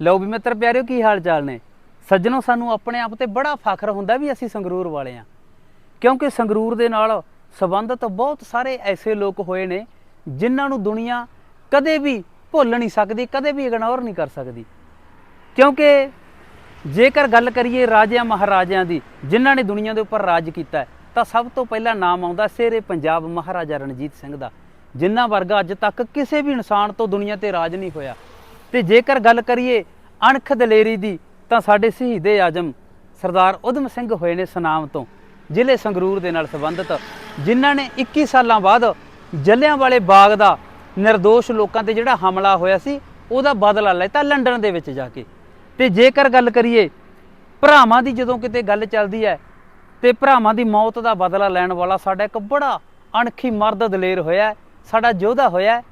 ਲਓ ਵੀ ਮਿੱਤਰ ਪਿਆਰਿਓ, ਕੀ ਹਾਲ ਚਾਲ ਨੇ? ਸੱਜਣੋ, ਸਾਨੂੰ ਆਪਣੇ ਆਪ ਤੇ ਬੜਾ ਫਖਰ ਹੁੰਦਾ ਵੀ ਅਸੀਂ ਸੰਗਰੂਰ ਵਾਲੇ ਆ। ਕਿਉਂਕਿ ਸੰਗਰੂਰ ਦੇ ਨਾਲ ਸੰਬੰਧਿਤ ਬਹੁਤ ਸਾਰੇ ਐਸੇ ਲੋਕ ਹੋਏ ਨੇ ਜਿਨ੍ਹਾਂ ਨੂੰ ਦੁਨੀਆ ਕਦੇ ਵੀ ਭੁੱਲ ਨਹੀਂ ਸਕਦੀ, ਕਦੇ ਵੀ ਇਗਨੋਰ ਨਹੀਂ ਕਰ ਸਕਦੀ। ਕਿਉਂਕਿ ਜੇਕਰ ਗੱਲ ਕਰੀਏ ਰਾਜਿਆਂ ਮਹਾਰਾਜਿਆਂ ਦੀ, ਜਿਨ੍ਹਾਂ ਨੇ ਦੁਨੀਆ ਦੇ ਉੱਪਰ ਰਾਜ ਕੀਤਾ ਤਾਂ ਸਭ ਤੋਂ ਪਹਿਲਾਂ ਨਾਮ ਆਉਂਦਾ ਸ਼ੇਰੇ ਪੰਜਾਬ ਮਹਾਰਾਜਾ ਰਣਜੀਤ ਸਿੰਘ ਦਾ, ਜਿਨ੍ਹਾਂ ਵਰਗਾ ਅੱਜ ਤੱਕ ਕਿਸੇ ਵੀ ਇਨਸਾਨ ਤੋਂ ਦੁਨੀਆ ਤੇ ਰਾਜ ਨਹੀਂ ਹੋਇਆ। ਤੇ ਜੇਕਰ ਗੱਲ ਕਰੀਏ ਅਣਖ ਦਲੇਰੀ ਦੀ, ਤਾਂ ਸਾਡੇ ਸ਼ਹੀਦੇ ਆਜਮ ਸਰਦਾਰ ਉਦਮ ਸਿੰਘ ਹੋਏ ਨੇ ਸਨਾਮ ਤੋਂ, ਜ਼ਿਲ੍ਹੇ ਸੰਗਰੂਰ ਦੇ ਨਾਲ ਸੰਬੰਧਿਤ, ਜਿਨ੍ਹਾਂ ਨੇ 21 ਸਾਲਾਂ ਬਾਅਦ ਜੱਲਿਆਂ ਵਾਲੇ ਬਾਗ ਦਾ નિર્ਦੋਸ਼ ਲੋਕਾਂ ਤੇ ਜਿਹੜਾ ਹਮਲਾ ਹੋਇਆ ਸੀ, ਉਹਦਾ ਬਦਲਾ ਲੈਤਾ ਲੰਡਨ ਦੇ ਵਿੱਚ ਜਾ ਕੇ। ਤੇ ਜੇਕਰ ਗੱਲ ਕਰੀਏ ਭਰਾਵਾਂ ਦੀ, ਜਦੋਂ ਕਿਤੇ ਗੱਲ ਚੱਲਦੀ ਹੈ, ਤੇ ਭਰਾਵਾਂ ਦੀ ਮੌਤ ਦਾ ਬਦਲਾ ਲੈਣ ਵਾਲਾ ਸਾਡਾ ਇੱਕ ਬੜਾ ਅਣਖੀ ਮਰਦ ਦਲੇਰ ਹੋਇਆ, ਸਾਡਾ ਯੋਧਾ ਹੋਇਆ,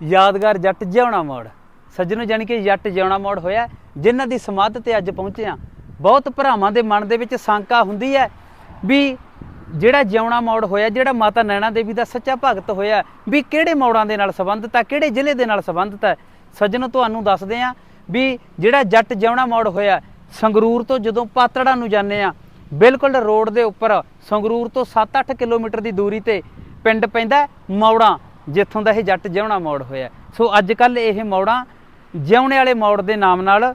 ਯਾਦਗਾਰ ਜੱਟ ਜਿਉਣਾ ਮੋੜ। ਸੱਜਣੋ ਜਾਨੀ ਕਿ ਜੱਟ ਜਿਉਣਾ ਮੋੜ ਹੋਇਆ ਹੈ, ਜਿਨ੍ਹਾਂ ਦੀ ਸਮਾਧ ਤੇ ਅੱਜ ਪਹੁੰਚੇ ਆ ਬਹੁਤ ਭਰਾਵਾਂ ਦੇ ਮਨ ਦੇ ਵਿੱਚ ਸ਼ੰਕਾ ਹੁੰਦੀ ਹੈ ਵੀ ਜਿਹੜਾ ਜਿਉਣਾ ਮੋੜ ਹੋਇਆ ਜਿਹੜਾ ਮਾਤਾ ਨੈਣਾ ਦੇਵੀ ਦਾ ਸੱਚਾ ਭਗਤ ਹੋਇਆ ਵੀ ਕਿਹੜੇ ਮੋੜਾਂ ਦੇ ਨਾਲ ਸੰਬੰਧਿਤ ਹੈ ਕਿਹੜੇ ਜ਼ਿਲ੍ਹੇ ਦੇ ਨਾਲ ਸੰਬੰਧਿਤ ਹੈ? ਸੱਜਣੋ ਤੁਹਾਨੂੰ ਦੱਸਦੇ ਆ ਵੀ ਜਿਹੜਾ ਜੱਟ ਜਿਉਣਾ ਮੋੜ ਹੋਇਆ ਸੰਗਰੂਰ ਤੋਂ ਜਦੋਂ ਪਾਤੜਾ ਨੂੰ ਜਾਂਦੇ ਆ ਬਿਲਕੁਲ ਰੋਡ ਦੇ ਉੱਪਰ ਸੰਗਰੂਰ ਤੋਂ 7-8 ਕਿਲੋਮੀਟਰ ਦੀ ਦੂਰੀ ਤੇ ਪਿੰਡ ਪੈਂਦਾ ਹੈ ਜਿੱਥੋਂ ਦਾ ਇਹ ਜੱਟ ਜਿਉਣਾ ਮੋੜ ਹੋਇਆ ਸੋ ਅੱਜ ਕੱਲ ਇਹ ਮੌੜਾਂ ਜਿਉਣੇ ਵਾਲੇ ਮੋੜ ਦੇ ਨਾਮ ਨਾਲ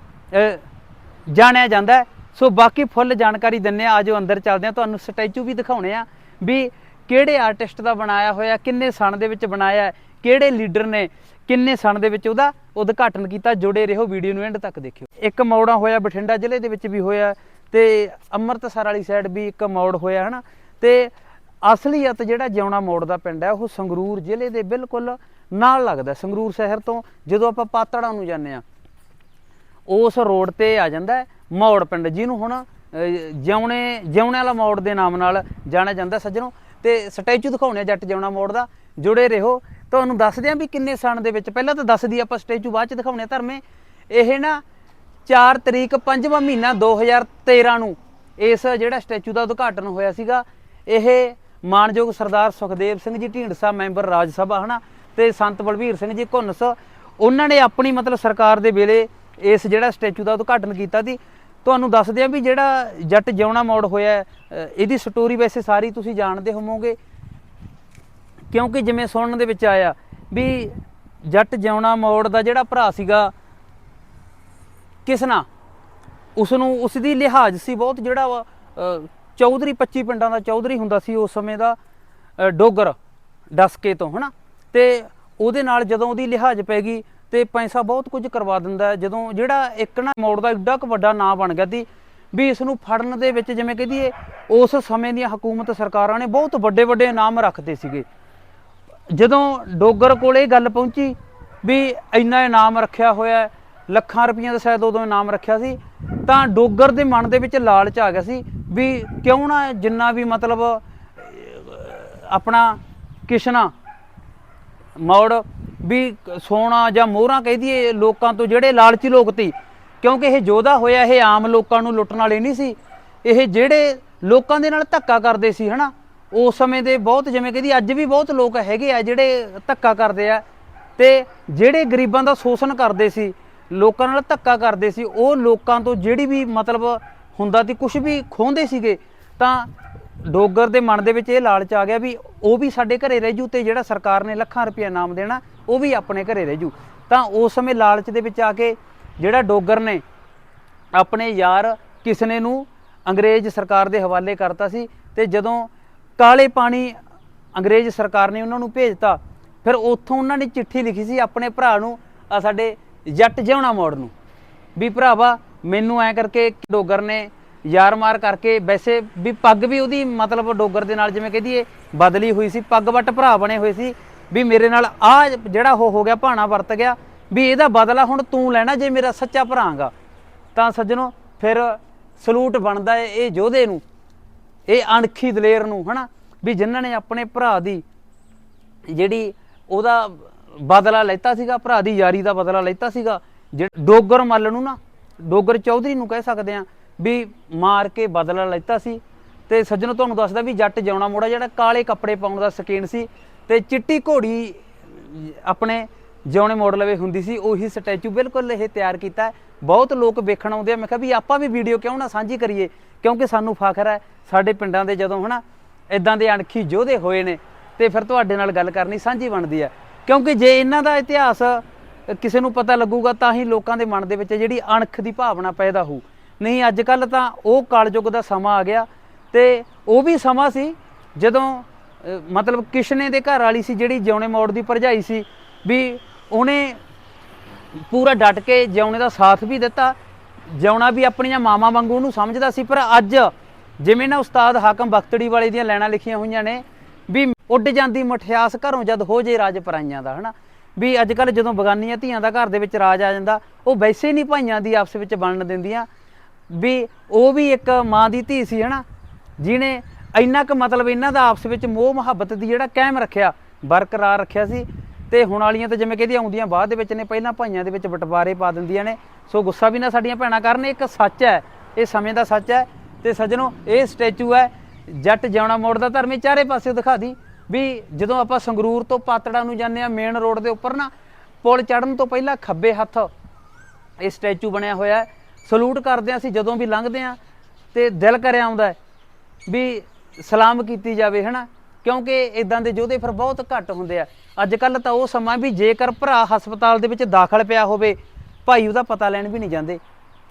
ਜਾਣਿਆ ਜਾਂਦਾ ਸੋ ਬਾਕੀ ਫੁੱਲ ਜਾਣਕਾਰੀ ਦਿੰਨੇ ਆ, ਆਜੋ ਅੰਦਰ ਚੱਲਦੇ ਆ। ਤੁਹਾਨੂੰ ਸਟੈਚੂ ਵੀ ਦਿਖਾਉਣੇ ਆ ਵੀ ਕਿਹੜੇ ਆਰਟਿਸਟ ਦਾ ਬਣਾਇਆ ਹੋਇਆ, ਕਿੰਨੇ ਸਣ ਦੇ ਵਿੱਚ ਬਣਾਇਆ ਕਿਹੜੇ ਲੀਡਰ ਨੇ, ਕਿੰਨੇ ਸਣ ਦੇ ਵਿੱਚ ਉਹਦਾ ਉਦਘਾਟਨ ਕੀਤਾ, ਜੁੜੇ ਰਹੋ, ਵੀਡੀਓ ਨੂੰ ਐਂਡ ਤੱਕ ਦੇਖਿਓ। ਇੱਕ ਮੌੜਾ ਹੋਇਆ ਬਠਿੰਡਾ ਜ਼ਿਲ੍ਹੇ ਦੇ ਵਿੱਚ ਵੀ ਹੋਇਆ ਤੇ ਅੰਮ੍ਰਿਤਸਰ ਵਾਲੀ ਸਾਈਡ ਵੀ ਇੱਕ ਮੌੜ ਹੋਇਆ, ਹਨਾ? ਤੇ ਅਸਲੀਅਤ ਜਿਹੜਾ ਜਿਉਣਾ ਮੋੜ ਦਾ ਪਿੰਡ ਹੈ, ਉਹ ਸੰਗਰੂਰ ਜ਼ਿਲ੍ਹੇ ਦੇ ਬਿਲਕੁਲ ਨਾਲ ਲੱਗਦਾ ਸੰਗਰੂਰ ਸ਼ਹਿਰ ਤੋਂ ਜਦੋਂ ਆਪਾਂ ਪਾਤੜਾ ਨੂੰ ਜਾਂਦੇ ਆ ਉਸ ਰੋਡ ਤੇ ਆ ਜਾਂਦਾ ਹੈ ਮੌੜ ਪਿੰਡ, ਜਿਹਨੂੰ ਹੁਣ ਜਿਉਣੇ ਜਿਉਣੇ ਵਾਲਾ ਮੌੜ ਦੇ ਨਾਮ ਨਾਲ ਜਾਣਿਆ ਜਾਂਦਾ ਸੱਜਣੋ। ਤੇ ਸਟੈਚੂ ਦਿਖਾਉਣੇ ਆ ਜੱਟ ਜਿਉਣਾ ਮੌੜ ਦਾ, ਜੁੜੇ ਰਹੋ। ਤੁਹਾਨੂੰ ਦੱਸਦੇ ਆ ਵੀ ਕਿੰਨੇ ਸਾਲ ਦੇ ਵਿੱਚ, ਪਹਿਲਾਂ ਤਾਂ ਦੱਸਦੀ ਆਪਾਂ ਸਟੈਚੂ, ਬਾਅਦ ਚ ਦਿਖਾਉਣੇ ਆ ਧਰਮੇ। ਇਹ ਨਾ 4 ਤਰੀਕ 5ਵਾਂ ਮਹੀਨਾ 2013 ਨੂੰ, ਇਸ ਜਿਹੜਾ ਸਟੈਚੂ ਦਾ ਉਦਘਾਟਨ ਹੋਇਆ ਸੀਗਾ, ਇਹ ਮਾਨਯੋਗ ਸਰਦਾਰ ਸੁਖਦੇਵ ਸਿੰਘ ਜੀ ਢੀਂਡਸਾ ਮੈਂਬਰ ਰਾਜ ਸਭਾ, ਹਨਾ? ਤੇ ਸੰਤ ਬਲਵੀਰ ਸਿੰਘ ਜੀ ਘੁੰਨਸ ਉਹਨਾਂ ਨੇ ਆਪਣੀ ਮਤਲਬ ਸਰਕਾਰ ਦੇ ਵੇਲੇ ਇਸ ਜਿਹੜਾ ਸਟੈਚੂ ਦਾ ਉਦਘਾਟਨ ਕੀਤਾ ਸੀ। ਤੁਹਾਨੂੰ ਦੱਸਦੇ ਆ ਵੀ ਜਿਹੜਾ ਜੱਟ ਜਿਉਣਾ ਮੋੜ ਹੋਇਆ ਇਹਦੀ ਸਟੋਰੀ ਵੈਸੇ ਸਾਰੀ ਤੁਸੀਂ ਜਾਣਦੇ ਹੋਵੋਗੇ। ਕਿਉਂਕਿ ਜਿਵੇਂ ਸੁਣਨ ਦੇ ਵਿੱਚ ਆਇਆ ਵੀ ਜੱਟ ਜਿਉਣਾ ਮੋੜ ਦਾ ਜਿਹੜਾ ਭਰਾ ਸੀਗਾ ਕਿਸਨਾ? ਉਸ ਨੂੰ ਉਸ ਦੀ ਲਿਹਾਜ਼ ਸੀ ਬਹੁਤ ਜਿਹੜਾ ਵਾ, ਚੌਧਰੀ 25 ਪਿੰਡਾਂ ਦਾ ਚੌਧਰੀ ਹੁੰਦਾ ਸੀ ਉਸ ਸਮੇਂ ਦਾ ਡੋਗਰ ਡਸਕੇ ਤੋਂ ਹਨਾ? ਤੇ ਉਹਦੇ ਨਾਲ ਜਦੋਂ ਉਹਦੀ ਲਿਹਾਜ਼ ਪੈ ਗਈ ਤੇ ਪੈਸਾ ਬਹੁਤ ਕੁਝ ਕਰਵਾ ਦਿੰਦਾ ਜਦੋਂ ਜਿਹੜਾ ਇੱਕ ਨਾ ਮੋੜ ਦਾ ਏਡਾ ਕੁ ਵੱਡਾ ਨਾਂ ਬਣ ਗਿਆ ਸੀ ਵੀ ਇਸ ਨੂੰ ਫੜਨ ਦੇ ਵਿੱਚ ਜਿਵੇਂ ਕਹਦੀਏ ਉਸ ਸਮੇਂ ਦੀਆਂ ਹਕੂਮਤ ਸਰਕਾਰਾਂ ਨੇ ਬਹੁਤ ਵੱਡੇ ਵੱਡੇ ਇਨਾਮ ਰੱਖਦੇ ਸੀਗੇ। ਜਦੋਂ ਡੋਗਰ ਕੋਲ ਇਹ ਗੱਲ ਪਹੁੰਚੀ ਵੀ ਇੰਨਾ ਇਨਾਮ ਰੱਖਿਆ ਹੋਇਆ ਲੱਖਾਂ ਰੁਪਈਆ ਦਾ ਸ਼ਾਇਦ ਉਦੋਂ ਇਨਾਮ ਰੱਖਿਆ ਸੀ, ਤਾਂ ਡੋਗਰ ਦੇ ਮਨ ਦੇ ਵਿੱਚ ਲਾਲਚ ਆ ਗਿਆ ਸੀ ਵੀ ਕਿਉਂ ਨਾ ਜਿੰਨਾ ਵੀ ਮਤਲਬ ਆਪਣਾ ਕਿਸ਼ਨਾ ਮੌੜ ਵੀ ਸੋਨਾ ਜਾਂ ਮੋਹਰਾਂ ਕਹਿ ਦਈਏ ਲੋਕਾਂ ਤੋਂ ਜਿਹੜੇ ਲਾਲਚੀ ਲੋਕ ਤੀ ਕਿਉਂਕਿ ਇਹ ਯੋਧਾ ਹੋਇਆ, ਇਹ ਆਮ ਲੋਕਾਂ ਨੂੰ ਲੁੱਟਣ ਵਾਲੇ ਨਹੀਂ ਸੀ। ਇਹ ਜਿਹੜੇ ਲੋਕਾਂ ਦੇ ਨਾਲ ਧੱਕਾ ਕਰਦੇ ਸੀ, ਹਨਾ? ਉਸ ਸਮੇਂ ਦੇ ਬਹੁਤ, ਜਿਵੇਂ ਕਹਿੰਦੀ ਅੱਜ ਵੀ ਬਹੁਤ ਲੋਕ ਹੈਗੇ ਆ ਜਿਹੜੇ ਧੱਕਾ ਕਰਦੇ ਆ। ਤੇ ਜਿਹੜੇ ਗਰੀਬਾਂ ਦਾ ਸ਼ੋਸ਼ਣ ਕਰਦੇ ਸੀ, ਲੋਕਾਂ ਨਾਲ ਧੱਕਾ ਕਰਦੇ ਸੀ, ਉਹ ਲੋਕਾਂ ਤੋਂ ਜਿਹੜੀ ਵੀ ਮਤਲਬ ਹੁੰਦਾ ਸੀ ਕੁਝ ਵੀ ਖੋਹਦੇ ਸੀਗੇ, ਤਾਂ ਡੋਗਰ ਦੇ ਮਨ ਦੇ ਵਿੱਚ ਇਹ ਲਾਲਚ ਆ ਗਿਆ ਵੀ ਉਹ ਵੀ ਸਾਡੇ ਘਰੇ ਰਹਿ ਜੂ ਤੇ ਜਿਹੜਾ ਸਰਕਾਰ ਨੇ ਲੱਖਾਂ ਰੁਪਏ ਨਾਮ ਦੇਣਾ, ਉਹ ਵੀ ਆਪਣੇ ਘਰੇ ਰਹਿ ਜੂ। ਤਾਂ ਉਸ ਸਮੇਂ ਲਾਲਚ ਦੇ ਵਿੱਚ ਆ ਕੇ ਜਿਹੜਾ ਡੋਗਰ ਨੇ ਆਪਣੇ ਯਾਰ ਕਿਸਨੇ ਨੂੰ ਅੰਗਰੇਜ਼ ਸਰਕਾਰ ਦੇ ਹਵਾਲੇ ਕਰਤਾ ਸੀ ਤੇ ਜਦੋਂ ਕਾਲੇ ਪਾਣੀ ਅੰਗਰੇਜ਼ ਸਰਕਾਰ ਨੇ ਉਹਨਾਂ ਨੂੰ ਭੇਜਤਾ, ਫਿਰ ਉੱਥੋਂ ਉਹਨਾਂ ਨੇ ਚਿੱਠੀ ਲਿਖੀ ਸੀ ਆਪਣੇ ਭਰਾ ਨੂੰ, ਆ ਸਾਡੇ ਜੱਟ ਜਿਉਣਾ ਮੋੜ ਨੂੰ। ਵੀ ਭਰਾਵਾ, ਮੈਨੂੰ ਐ ਕਰਕੇ ਡੋਗਰ ਨੇ ਯਾਰ ਮਾਰ ਕਰਕੇ ਵੈਸੇ ਵੀ ਪੱਗ ਵੀ ਉਹਦੀ ਮਤਲਬ ਡੋਗਰ ਦੇ ਨਾਲ ਜਿਵੇਂ ਕਹਦੀਏ ਬਦਲੀ ਹੋਈ ਸੀ, ਪੱਗ ਵੱਟ ਭਰਾ ਬਣੇ ਹੋਏ ਸੀ ਵੀ ਮੇਰੇ ਨਾਲ ਆ ਜਿਹੜਾ ਉਹ ਹੋ ਗਿਆ, ਭਾਣਾ ਵਰਤ ਗਿਆ, ਵੀ ਇਹਦਾ ਬਦਲਾ ਹੁਣ ਤੂੰ ਲੈਣਾ ਜੇ ਮੇਰਾ ਸੱਚਾ ਭਰਾਂਗਾ ਤਾਂ ਸੱਜਣੋ, ਫਿਰ ਸਲੂਟ ਬਣਦਾ ਏ ਇਹ ਯੋਧੇ ਨੂੰ, ਇਹ ਅਣਖੀ ਦਲੇਰ ਨੂੰ, ਹਨਾ? ਵੀ ਜਿਨ੍ਹਾਂ ਨੇ ਆਪਣੇ ਭਰਾ ਦੀ ਜਿਹੜੀ ਉਹਦਾ ਬਦਲਾ ਲੈਤਾ ਸੀਗਾ, ਭਰਾ ਦੀ ਯਾਰੀ ਦਾ ਬਦਲਾ ਲੈਤਾ ਸੀਗਾ, ਜਿਹੜਾ ਡੋਗਰ ਮੱਲ ਨੂੰ ਨਾ, ਡੋਗਰ ਚੌਧਰੀ ਨੂੰ ਕਹਿ ਸਕਦੇ ਆ ਵੀ ਮਾਰ ਕੇ ਬਦਲਾ ਲੈਤਾ ਸੀ। ਤੇ ਸੱਜਣੋ ਤੁਹਾਨੂੰ ਦੱਸਦਾ ਵੀ ਜੱਟ ਜਿਉਣਾ ਮੋੜਾ ਜਿਹੜਾ ਕਾਲੇ ਕੱਪੜੇ ਪਾਉਣ ਦਾ ਸ਼ਕੀਨ ਸੀ ਤੇ ਚਿੱਟੀ ਘੋੜੀ ਆਪਣੇ ਜਿਉਣੇ ਮੋੜ ਲਵੇ ਹੁੰਦੀ ਸੀ, ਉਹੀ ਸਟੈਚੂ ਬਿਲਕੁਲ ਇਹ ਤਿਆਰ ਕੀਤਾ। ਬਹੁਤ ਲੋਕ ਵੇਖਣ ਆਉਂਦੇ ਆ, ਮੈਂ ਕਿਹਾ ਵੀ ਆਪਾਂ ਵੀ ਵੀਡੀਓ ਕਿਉਂ ਨਾ ਸਾਂਝੀ ਕਰੀਏ? ਕਿਉਂਕਿ ਸਾਨੂੰ ਫਖਰ ਹੈ, ਸਾਡੇ ਪਿੰਡਾਂ ਦੇ ਜਦੋਂ ਹਨਾ ਇਦਾਂ ਦੇ ਅਣਖੀ ਯੋਧੇ ਹੋਏ ਨੇ, ਤੇ ਫਿਰ ਤੁਹਾਡੇ ਨਾਲ ਗੱਲ ਕਰਨੀ ਸਾਂਝੀ ਬਣਦੀ ਹੈ। ਕਿਉਂਕਿ ਜੇ ਇਹਨਾਂ ਦਾ ਇਤਿਹਾਸ ਕਿਸੇ ਨੂੰ ਪਤਾ ਲੱਗੂਗਾ, ਤਾਂ ਹੀ ਲੋਕਾਂ ਦੇ ਮਨ ਦੇ ਵਿੱਚ ਜਿਹੜੀ ਅਣਖ ਦੀ ਭਾਵਨਾ ਪੈਦਾ ਹੋਊ। ਨਹੀਂ ਅੱਜ ਕੱਲ ਤਾਂ ਉਹ ਕਲਯੁੱਗ ਦਾ ਸਮਾਂ ਆ ਗਿਆ ਤੇ ਉਹ ਵੀ ਸਮਾਂ ਸੀ ਜਦੋਂ ਮਤਲਬ ਕਿਸ਼ਨੇ ਦੇ ਘਰ ਵਾਲੀ ਸੀ ਜਿਹੜੀ ਜਿਉਣੇ ਮੋੜ ਦੀ ਭਰਜਾਈ ਸੀ ਵੀ ਉਹਨੇ ਪੂਰਾ ਡਟ ਕੇ ਜਿਉਣੇ ਦਾ ਸਾਥ ਵੀ ਦਿੱਤਾ, ਜਿਉਣਾ ਵੀ ਆਪਣੀਆਂ ਮਾਵਾਂ ਵਾਂਗੂ ਉਹਨੂੰ ਸਮਝਦਾ ਸੀ। ਪਰ ਅੱਜ ਜਿਵੇਂ ਨਾ ਉਸਤਾਦ ਹਾਕਮ ਬਖਤੜੀ ਵਾਲੇ ਦੀਆਂ ਲੈਣਾ ਲਿਖੀਆਂ ਹੋਈਆਂ ਨੇ ਵੀ ਉੱਡ ਜਾਂਦੀ ਮਠਿਆਸ ਘਰੋਂ ਜਦ ਹੋ ਜੇ ਰਾਜ ਪਰਾਈਆਂ ਦਾ, ਹਨਾ? ਵੀ ਅੱਜ ਕੱਲ ਜਦੋਂ ਬਗਾਨੀਆਂ ਧੀਆਂ ਦਾ ਘਰ ਦੇ ਵਿੱਚ ਰਾਜ ਆ ਜਾਂਦਾ, ਉਹ ਵੈਸੇ ਨਹੀਂ ਭਾਈਆਂ ਦੀ ਆਪਸ ਵਿੱਚ ਬਣਨ ਦਿੰਦੀਆਂ। ਵੀ ਉਹ ਵੀ ਇੱਕ ਮਾਂ ਦੀ ਧੀ ਸੀ, ਹਨਾ? ਜਿਹਨੇ ਇੰਨਾ ਕੁ ਮਤਲਬ ਇਹਨਾਂ ਦਾ ਆਪਸ ਵਿੱਚ ਮੋਹ ਮੁਹੱਬਤ ਦੀ ਜਿਹੜਾ ਕਾਇਮ ਰੱਖਿਆ, ਬਰਕਰਾਰ ਰੱਖਿਆ ਸੀ। ਤੇ ਹੁਣ ਵਾਲੀਆਂ ਤਾਂ ਜਿਵੇਂ ਕਹਿੰਦੀ ਆਉਂਦੀਆਂ ਬਾਅਦ ਦੇ ਵਿੱਚ ਨੇ, ਪਹਿਲਾਂ ਭਾਈਆਂ ਦੇ ਵਿੱਚ ਬਟਵਾਰੇ ਪਾ ਦਿੰਦੀਆਂ ਨੇ। ਸੋ ਗੁੱਸਾ ਵੀ ਨਾ ਸਾਡੀਆਂ ਭੈਣਾਂ ਕਰਨ ਇੱਕ ਸੱਚ ਹੈ, ਇਹ ਸਮੇਂ ਦਾ ਸੱਚ ਹੈ। ਤੇ ਸੱਜਣੋ, ਇਹ ਸਟੈਚੂ ਹੈ, ਜੱਟ ਜਿਉਣਾ ਮੋੜ ਦਾ ਧਰਮੀ, ਚਾਰੇ ਪਾਸੇ ਦਿਖਾ ਦੀ ਵੀ ਜਦੋਂ ਆਪਾਂ ਸੰਗਰੂਰ ਤੋਂ ਪਾਤੜਾ ਨੂੰ ਜਾਂਦੇ ਆ ਮੇਨ ਰੋਡ ਦੇ ਉੱਪਰ ਨਾ, ਪੁਲ ਚੜਨ ਤੋਂ ਪਹਿਲਾਂ ਖੱਬੇ ਹੱਥ ਇਹ ਸਟੈਚੂ ਬਣਿਆ ਹੋਇਆ ਹੈ। ਸਲੂਟ ਕਰਦੇ ਹਾਂ ਅਸੀਂ, ਜਦੋਂ ਵੀ ਲੰਘਦੇ ਆ ਤੇ ਦਿਲ ਕਰਿਆ ਆਉਂਦਾ ਵੀ ਸਲਾਮ ਕੀਤੀ ਜਾਵੇ, ਹਨਾ? ਕਿਉਂਕਿ ਇਦਾਂ ਦੇ ਯੋਧੇ ਫਿਰ ਬਹੁਤ ਘੱਟ ਹੁੰਦੇ ਆ। ਅੱਜ ਕੱਲ ਤਾਂ ਉਹ ਸਮਾਂ ਵੀ ਜੇਕਰ ਭਰਾ ਹਸਪਤਾਲ ਦੇ ਵਿੱਚ ਦਾਖਲ ਪਿਆ ਹੋਵੇ, ਭਾਈ ਉਹਦਾ ਪਤਾ ਲੈਣ ਵੀ ਨਹੀਂ ਜਾਂਦੇ।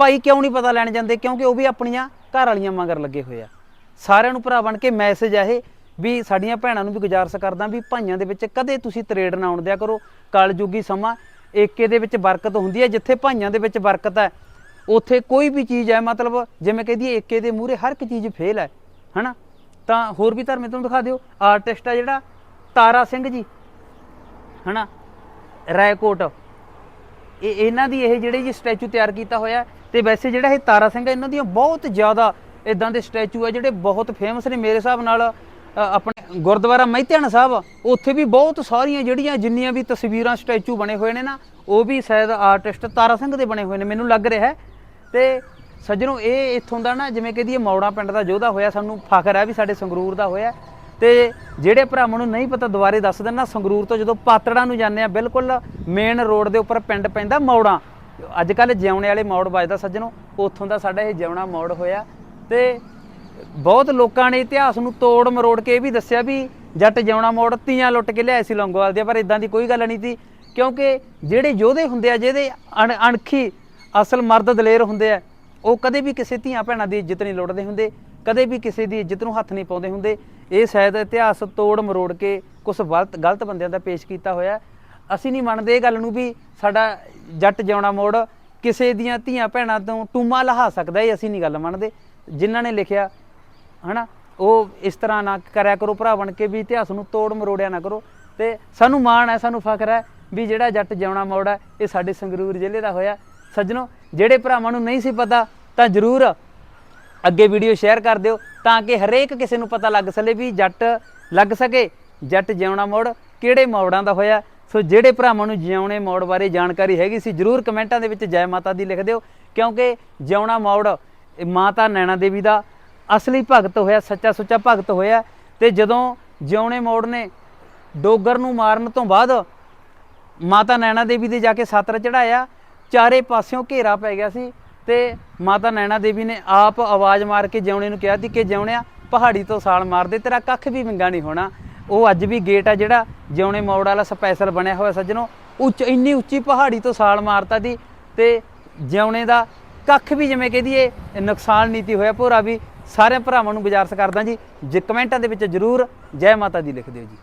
ਭਾਈ ਕਿਉਂ ਨਹੀਂ ਪਤਾ ਲੈਣ ਜਾਂਦੇ? ਕਿਉਂਕਿ ਉਹ ਵੀ ਆਪਣੀਆਂ ਘਰ ਵਾਲੀਆਂ ਮਗਰ ਲੱਗੇ ਹੋਏ ਆ। ਸਾਰਿਆਂ ਨੂੰ ਭਰਾ ਬਣ ਕੇ ਮੈਸੇਜ ਆ ਇਹ ਵੀ ਸਾਡੀਆਂ ਭੈਣਾਂ ਨੂੰ ਵੀ ਗੁਜ਼ਾਰਸ਼ ਕਰਦਾ ਵੀ ਭਾਈਆਂ ਦੇ ਵਿੱਚ ਕਦੇ ਤੁਸੀਂ ਤਰੇੜ ਨਾ ਆਉਣ ਦਿਆ ਕਰੋ। ਕਲਯੁਗੀ ਸਮਾਂ ਏਕੇ ਦੇ ਵਿੱਚ ਬਰਕਤ ਹੁੰਦੀ ਹੈ, ਜਿੱਥੇ ਭਾਈਆਂ ਦੇ ਵਿੱਚ ਬਰਕਤ ਹੈ। ਉੱਥੇ ਕੋਈ ਵੀ ਚੀਜ਼ ਹੈ ਮਤਲਬ ਜਿਵੇਂ ਕਹਦੀ ਏਕੇ ਦੇ ਮੂਹਰੇ ਹਰ ਇੱਕ ਚੀਜ਼ ਫੇਲ ਹੈ ਹਨਾ? ਤਾਂ ਹੋਰ ਵੀ ਧਰਮੇ ਤੁਹਾਨੂੰ ਦਿਖਾ ਦਿਓ। ਆਰਟਿਸਟ ਆ ਜਿਹੜਾ ਤਾਰਾ ਸਿੰਘ ਜੀ ਹਨਾ? ਰਾਏਕੋਟ। ਇਹ ਇਹਨਾਂ ਦੀ ਇਹ ਜਿਹੜੇ ਜੀ ਸਟੈਚੂ ਤਿਆਰ ਕੀਤਾ ਹੋਇਆ ਹੈ, ਤੇ ਵੈਸੇ ਜਿਹੜਾ ਇਹ ਤਾਰਾ ਸਿੰਘ ਇਹਨਾਂ ਦੀਆਂ ਬਹੁਤ ਜ਼ਿਆਦਾ ਇਦਾਂ ਦੇ ਸਟੈਚੂ ਆ ਜਿਹੜੇ ਬਹੁਤ ਫੇਮਸ ਨੇ। ਮੇਰੇ ਹਿਸਾਬ ਨਾਲ ਆਪਣੇ ਗੁਰਦੁਆਰਾ ਮਹਿਤਿਆਣਾ ਸਾਹਿਬ ਉੱਥੇ ਵੀ ਬਹੁਤ ਸਾਰੀਆਂ ਜਿਹੜੀਆਂ ਜਿੰਨੀਆਂ ਵੀ ਤਸਵੀਰਾਂ ਸਟੈਚੂ ਬਣੇ ਹੋਏ ਨੇ ਨਾ ਉਹ ਵੀ ਸ਼ਾਇਦ ਆਰਟਿਸਟ ਤਾਰਾ ਸਿੰਘ ਦੇ ਬਣੇ ਹੋਏ ਨੇ। ਮੈਨੂੰ ਲੱਗ ਰਿਹਾ ਹੈ ਤੇ ਸੱਜਣੋ, ਇਹ ਇੱਥੋਂ ਦਾ ਨਾ ਜਿਵੇਂ ਕਹਦੀਏ ਮੌੜਾ ਪਿੰਡ ਦਾ ਯੋਧਾ ਹੋਇਆ, ਸਾਨੂੰ ਫਖਰ ਹੈ ਵੀ ਸਾਡੇ ਸੰਗਰੂਰ ਦਾ ਹੋਇਆ। ਤੇ ਜਿਹੜੇ ਭਰਾਵਾਂ ਨੂੰ ਨਹੀਂ ਪਤਾ, ਦੁਬਾਰੇ ਦੱਸ ਦਿੰਦਾ, ਸੰਗਰੂਰ ਤੋਂ ਜਦੋਂ ਪਾਤੜਾ ਨੂੰ ਜਾਂਦੇ ਆ, ਬਿਲਕੁਲ ਮੇਨ ਰੋਡ ਦੇ ਉੱਪਰ ਪਿੰਡ ਪੈਂਦਾ ਮੌੜਾ। ਅੱਜ ਕੱਲ ਜਿਉਣੇ ਵਾਲੇ ਮੌੜ ਵੱਜਦਾ ਸੱਜਣੋ, ਉੱਥੋਂ ਦਾ ਸਾਡਾ ਇਹ ਜਿਉਣਾ ਮੌੜ ਹੋਇਆ। ਤੇ ਬਹੁਤ ਲੋਕਾਂ ਨੇ ਇਤਿਹਾਸ ਨੂੰ ਤੋੜ ਮਰੋੜ ਕੇ ਇਹ ਵੀ ਦੱਸਿਆ ਵੀ ਜੱਟ ਜਿਉਣਾ ਮੋੜ, ਤੀਆਂ ਲੁੱਟ ਕੇ ਲਿਆਏ ਸੀ ਲੌਂਗੋਵਾਲ ਦੇ, ਪਰ ਇਦਾਂ ਦੀ ਕੋਈ ਗੱਲ ਨਹੀਂ ਸੀ। ਕਿਉਂਕਿ ਜਿਹੜੇ ਯੋਧੇ ਹੁੰਦੇ ਆ, ਜਿਹਦੇ ਅਣ- ਅਣਖੀ ਅਸਲ ਮਰਦ ਦਲੇਰ ਹੁੰਦੇ ਆ, ਉਹ ਕਦੇ ਵੀ ਕਿਸੇ ਧੀਆਂ ਭੈਣਾਂ ਦੀ ਇੱਜ਼ਤ ਨਹੀਂ ਲੁੱਟਦੇ ਹੁੰਦੇ, ਕਦੇ ਵੀ ਕਿਸੇ ਦੀ ਇੱਜ਼ਤ ਨੂੰ ਹੱਥ ਨਹੀਂ ਪਾਉਂਦੇ ਹੁੰਦੇ। ਇਹ ਸ਼ਾਇਦ ਇਤਿਹਾਸ ਤੋੜ ਮਰੋੜ ਕੇ ਕੁਝ ਗਲਤ ਗਲਤ ਬੰਦਿਆਂ ਦਾ ਪੇਸ਼ ਕੀਤਾ ਹੋਇਆ। ਅਸੀਂ ਨਹੀਂ ਮੰਨਦੇ ਇਹ ਗੱਲ ਨੂੰ ਵੀ ਸਾਡਾ ਜੱਟ ਜਿਉਣਾ ਮੋੜ ਕਿਸੇ ਦੀਆਂ ਧੀਆਂ ਭੈਣਾਂ ਤੋਂ ਟੂਮਾ ਲਹਾ ਸਕਦਾ ਇਹ ਅਸੀਂ ਨਹੀਂ ਗੱਲ ਮੰਨਦੇ। ਜਿਨ੍ਹਾਂ ਨੇ ਲਿਖਿਆ, ਹਨਾ, ਉਹ ਇਸ ਤਰ੍ਹਾਂ ਨਾ ਕਰਿਆ ਕਰੋ, ਭਰਾ ਬਣ ਕੇ ਵੀ ਇਤਿਹਾਸ ਨੂੰ ਤੋੜ ਮਰੋੜਿਆ ਨਾ ਕਰੋ। ਤੇ ਸਾਨੂੰ ਮਾਣ ਹੈ, ਸਾਨੂੰ ਫਖਰ ਹੈ ਵੀ ਜਿਹੜਾ ਜੱਟ ਜਿਉਣਾ ਮੋੜ ਹੈ, ਇਹ ਸਾਡੇ ਸੰਗਰੂਰ ਜ਼ਿਲ੍ਹੇ ਦਾ ਹੋਇਆ। ਸੱਜਣੋ, ਜਿਹੜੇ ਭਰਾਵਾਂ ਨੂੰ ਨਹੀਂ ਸੀ ਪਤਾ, ਤਾਂ ਜ਼ਰੂਰ ਅੱਗੇ ਵੀਡੀਓ ਸ਼ੇਅਰ ਕਰ ਦਿਓ, ਤਾਂ ਕਿ ਹਰੇਕ ਕਿਸੇ ਨੂੰ ਪਤਾ ਲੱਗ ਸਕੇ ਵੀ ਜੱਟ ਲੱਗ ਸਕੇ। ਜੱਟ ਜਿਉਣਾ ਮੋੜ ਕਿਹੜੇ ਮੋੜਾਂ ਦਾ ਹੋਇਆ? ਸੋ ਜਿਹੜੇ ਭਰਾਵਾਂ ਨੂੰ ਜਿਉਣੇ ਮੋੜ ਬਾਰੇ ਜਾਣਕਾਰੀ ਹੈਗੀ ਸੀ, ਜਰੂਰ ਕਮੈਂਟਾਂ ਦੇ ਵਿੱਚ ਜੈ ਮਾਤਾ ਦੀ ਲਿਖ ਦਿਓ, ਕਿਉਂਕਿ ਜਿਉਣਾ ਮੋੜ ਮਾਤਾ ਨੈਣਾ ਦੇਵੀ ਦਾ ਅਸਲੀ ਭਗਤ ਹੋਇਆ, ਸੱਚਾ ਸੁੱਚਾ ਭਗਤ ਹੋਇਆ। ਤੇ ਜਦੋਂ ਜਿਉਣੇ ਮੋੜ ਨੇ ਡੋਗਰ ਨੂੰ ਮਾਰਨ ਤੋਂ ਬਾਅਦ ਮਾਤਾ ਨੈਣਾ ਦੇਵੀ ਦੇ ਜਾ ਕੇ ਸਤਰ ਚੜਾਇਆ ਚਾਰੇ ਪਾਸਿਓਂ ਘੇਰਾ ਪੈ ਗਿਆ ਸੀ ਤੇ ਮਾਤਾ ਨੈਣਾ ਦੇਵੀ ਨੇ ਆਪ ਆਵਾਜ਼ ਮਾਰ ਕੇ ਜਿਉਣੇ ਨੂੰ ਕਿਹਾ ਸੀ ਕਿ ਜਿਉਣਿਆ, ਪਹਾੜੀ ਤੋਂ ਸਾਲ ਮਾਰ ਦੇ, ਤੇਰਾ ਕੱਖ ਵੀ ਵਿੰਗਾ ਨਹੀਂ ਹੋਣਾ। ਉਹ ਅੱਜ ਵੀ ਗੇਟ ਆ ਜਿਹੜਾ, ਜਿਉਣੇ ਮੋੜ ਵਾਲਾ ਸਪੈਸ਼ਲ ਬਣਿਆ ਹੋਇਆ ਸੱਜਣੋ, ਉੱਚ, ਇੰਨੀ ਉੱਚੀ ਪਹਾੜੀ ਤੋਂ ਸਾਲ ਮਾਰਤਾ ਦੀ ਤੇ ਜਿਉਣੇ ਦਾ ਕੱਖ ਵੀ ਜਿਵੇਂ ਕਹਦੀਏ ਨੁਕਸਾਨ ਨੀਤੀ ਹੋਇਆ, ਭੋਰਾ ਵੀ ਸਾਰਿਆਂ ਭਰਾਵਾਂ ਨੂੰ ਗੁਜ਼ਾਰਸ ਕਰਦਾ ਜੀ। ਜੇ ਕਮੈਂਟਾਂ ਦੇ ਵਿੱਚ ਜਰੂਰ ਜੈ ਮਾਤਾ ਦੀ ਲਿਖ ਦਿਓ ਜੀ।